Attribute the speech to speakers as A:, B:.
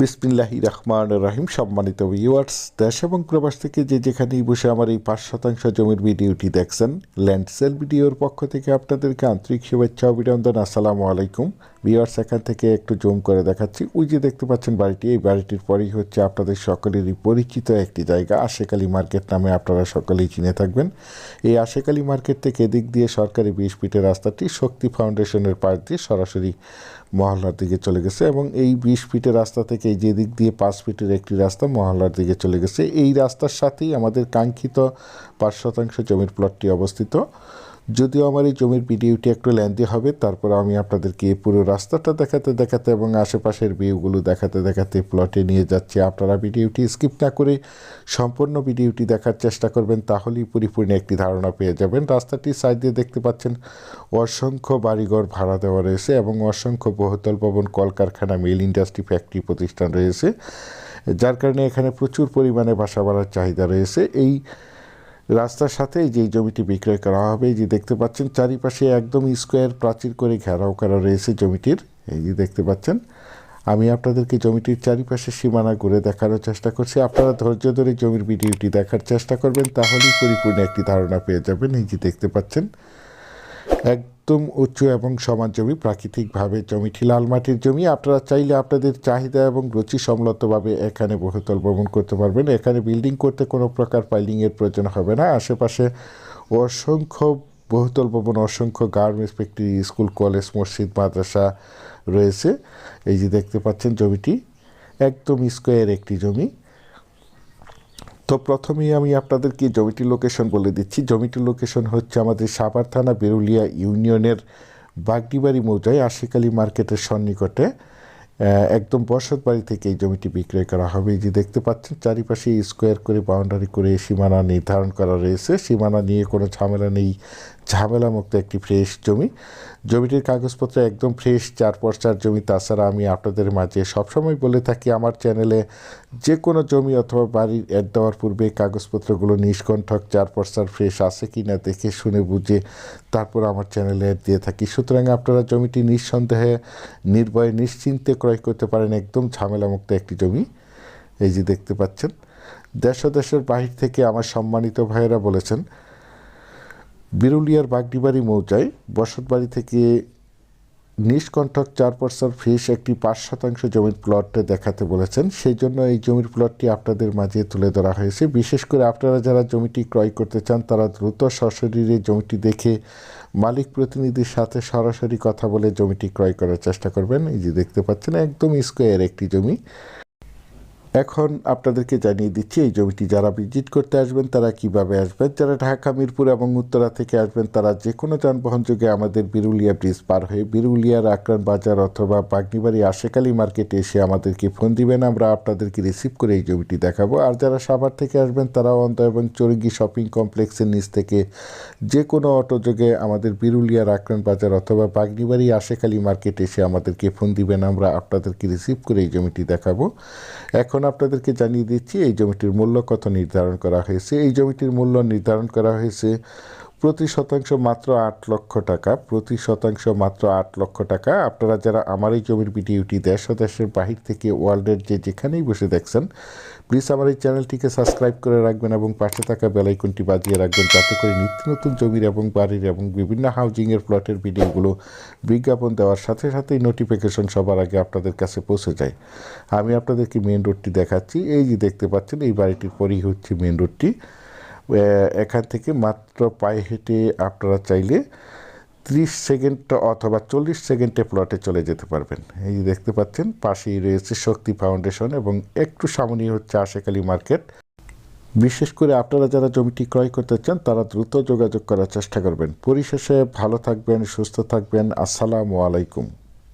A: বিসমিল্লাহি রহমান রাহিম, সম্মানিত ভিউয়ার্স দেশ এবং প্রবাস থেকে যে যেখানেই বসে আমার এই পাঁচ শতাংশ জমির ভিডিওটি দেখছেন ল্যান্ড সেল ভিডিওর পক্ষ থেকে আপনাদেরকে আন্তরিক শুভেচ্ছা, অভিনন্দন, আসসালামু আলাইকুম। ভিউয়ার্স, এখান থেকে একটু জুম করে দেখাচ্ছি। ওই যে দেখতে পাচ্ছেন বাড়িটি, এই বাড়িটির পরেই হচ্ছে আপনাদের সকলেরই পরিচিত একটি জায়গা আশেকালি মার্কেট নামে আপনারা সকলেই চিনে থাকবেন। এই আশেকালি মার্কেট থেকে এদিক দিয়ে সরকারি বিশ ফিটের রাস্তাটি শক্তি ফাউন্ডেশনের পাশ দিয়ে সরাসরি মহল্লার দিকে চলে গেছে এবং এই বিশ ফিটের রাস্তা থেকে এই যে দিক দিয়ে পাঁচ ফিটের একটি রাস্তা মহল্লার দিকে চলে গেছে। এই রাস্তার সাথেই আমাদের কাঙ্ক্ষিত পাঁচ শতাংশ জমির প্লটটি অবস্থিত। যদিও আমার এই জমির ভিডিওটি একটু লেন্দি হবে, তারপর আমি আপনাদেরকে পুরো রাস্তাটা দেখাতে দেখাতে এবং আশেপাশের ভিউগুলো দেখাতে দেখাতে প্লটে নিয়ে যাচ্ছি। আপনারা ভিডিওটি স্কিপ না করে সম্পূর্ণ ভিডিওটি দেখার চেষ্টা করবেন, তাহলেই পরিপূর্ণ একটি ধারণা পেয়ে যাবেন। রাস্তাটির সাইড দিয়ে দেখতে পাচ্ছেন অসংখ্য বাড়িঘর ভাড়া দেওয়া রয়েছে এবং অসংখ্য বহুতল ভবন, কলকারখানা মিল ইন্ডাস্ট্রি ফ্যাক্টরি প্রতিষ্ঠান রয়েছে, যার কারণে এখানে প্রচুর পরিমাণে বাসা বাড়ার চাহিদা রয়েছে। এই রাস্তার সাথে যে জমিটি বিক্রয় করা হবে যে দেখতে পাচ্ছেন, চারিপাশে একদম স্কোয়ার প্রাচীর করে ঘেরাও করা রয়েছে জমিটির। এই যে দেখতে পাচ্ছেন, আমি আপনাদেরকে জমিটির চারিপাশে সীমানা ঘুরে দেখানোর চেষ্টা করছি। আপনারা ধৈর্য ধরে জমির ভিডিওটি দেখার চেষ্টা করবেন, তাহলেই পরিপূর্ণ একটি ধারণা পেয়ে যাবেন। এই যে দেখতে পাচ্ছেন একদম উঁচু এবং সমান জমি, প্রাকৃতিকভাবে জমিটি লাল মাটির জমি। আপনারা চাইলে আপনাদের চাহিদা এবং রুচি সম্মতভাবে এখানে বহুতল ভ্রমণ করতে পারবেন। এখানে বিল্ডিং করতে কোনো প্রকার পাইলিংয়ের প্রয়োজন হবে না। আশেপাশে অসংখ্য বহুতল ভবন অসংখ্য গার্মেন্টস ফ্যাক্টরি স্কুল, কলেজ, মসজিদ, মাদ্রাসা রয়েছে। এই যে দেখতে পাচ্ছেন জমিটি, একদম স্কোয়ার একটি জমি। তো প্রথমেই আমি আপনাদেরকে জমিটির লোকেশন বলে দিচ্ছি। জমিটির লোকেশন হচ্ছে আমাদের সাভার থানা বেরুলিয়া ইউনিয়নের বাগডিবাড়ি মৌজায় আশিকালি মার্কেটের সন্নিকটে। একদম বসত বাড়ি থেকে এই জমিটি বিক্রয় করা হবে। যে দেখতে পাচ্ছেন, চারিপাশে স্কোয়ার করে বাউন্ডারি করে সীমানা নির্ধারণ করা রয়েছে। সীমানা নিয়ে কোনো ঝামেলা নেই। ঝামেলামুক্ত একটি ফ্রেশ জমি। জমিটির কাগজপত্র একদম ফ্রেশ চার পর্চার জমি। তাছাড়া আমি আপনাদের মাঝে সবসময় বলে থাকি, আমার চ্যানেলে যে কোনো জমি অথবা বাড়ির অ্যাড দেওয়ার পূর্বে কাগজপত্রগুলো নিষ্কণ্ঠক চার পর্চার ফ্রেশ আছে কি না দেখে শুনে বুঝে তারপর আমার চ্যানেলে অ্যাড দিয়ে থাকি। সুতরাং আপনারা জমিটি নিঃসন্দেহে, নির্ভয়ে, নিশ্চিন্তে ক্রয় করতে পারেন। একদম ঝামেলামুক্ত একটি জমি। এই যে দেখতে পাচ্ছেন, দেশ দেশের বাহির থেকে আমার সম্মানিত ভাইয়েরা বলেছেন বিরুলিয়ার বাগডিবাড়ি মৌজায় বসতবাড়ি থেকে নিষ্কণ্ঠক চার পার্সেন্ট ফিস একটি পাঁচ শতাংশ জমির প্লটে দেখাতে বলেছেন। সেই জন্য এই জমির প্লটটি আপনাদের মাঝে তুলে ধরা হয়েছে। বিশেষ করে আপনারা যারা জমিটি ক্রয় করতে চান, তারা দ্রুত সশরীরে জমিটি দেখে মালিক প্রতিনিধির সাথে সরাসরি কথা বলে জমিটি ক্রয় করার চেষ্টা করবেন। এই যে দেখতে পাচ্ছেন, একদম স্কোয়ার একটি জমি। এখন আপনাদেরকে জানিয়ে দিচ্ছি, এই জমিটি যারা ভিজিট করতে আসবেন, তারা কীভাবে আসবেন? যারা ঢাকা, মিরপুর এবং উত্তরা থেকে আসবেন, তারা যে কোনো যানবাহন যোগে আমাদের বিরুলিয়া ব্রিজ পার হয়ে বিরুলিয়ার আকরান বাজার অথবা বাগনিবাড়ি আশেকালি মার্কেটে এসে আমাদেরকে ফোন দিবেন। আমরা আপনাদেরকে রিসিভ করে এই জমিটি দেখাবো। আর যারা সাভার থেকে আসবেন তারা অন্ত এবং চরঙ্গি শপিং কমপ্লেক্সের নিচ থেকে যে কোনো অটো যোগে আমাদের বিরুলিয়ার আকরান বাজার অথবা বাগনিবাড়ি আশেকালি মার্কেটে এসে আমাদেরকে ফোন দিবেন। আমরা আপনাদেরকে রিসিভ করে এই জমিটি দেখাবো। এখন আপনাদেরকে জানিয়ে দিচ্ছি, এই জমিটির মূল্য কত নির্ধারণ করা হয়েছে? এই জমিটির মূল্য নির্ধারণ করা হয়েছে প্রতি শতাংশ মাত্র আট লক্ষ টাকা, প্রতি শতাংশ মাত্র আট লক্ষ টাকা। আপনারা যারা আমার এই জমির ভিডিওটি দেশ দেশের বাহির থেকে ওয়ার্ল্ডের যে যেখানেই বসে দেখছেন প্লিজ আমার এই চ্যানেলটিকে সাবস্ক্রাইব করে রাখবেন এবং পাশে থাকা বেলাইকনটি বাজিয়ে রাখবেন যাতে করে নিত্য নতুন জমির এবং বাড়ির এবং বিভিন্ন হাউজিংয়ের প্লটের ভিডিওগুলো বিজ্ঞাপন দেওয়ার সাথে সাথেই নোটিফিকেশন সবার আগে আপনাদের কাছে পৌঁছে যায়। আমি আপনাদেরকে মেন রোডটি দেখাচ্ছি। এই যে দেখতে পাচ্ছেন, এই বাড়িটির পরেই হচ্ছে মেন রোডটি এখান থেকে মাত্র পায়ে হেঁটে আপনারা চাইলে ত্রিশ সেকেন্ড অথবা চল্লিশ সেকেন্ডে প্লটে চলে যেতে পারবেন। এই দেখতে পাচ্ছেন, পাশেই রয়েছে শক্তি ফাউন্ডেশন এবং একটু সামনেই হচ্ছে আশেকালি মার্কেট বিশেষ করে আপনারা যারা জমিটি ক্রয় করতে চান, তারা দ্রুত যোগাযোগ করার চেষ্টা করবেন। পরিশেষে ভালো থাকবেন, সুস্থ থাকবেন। আসসালামু আলাইকুম।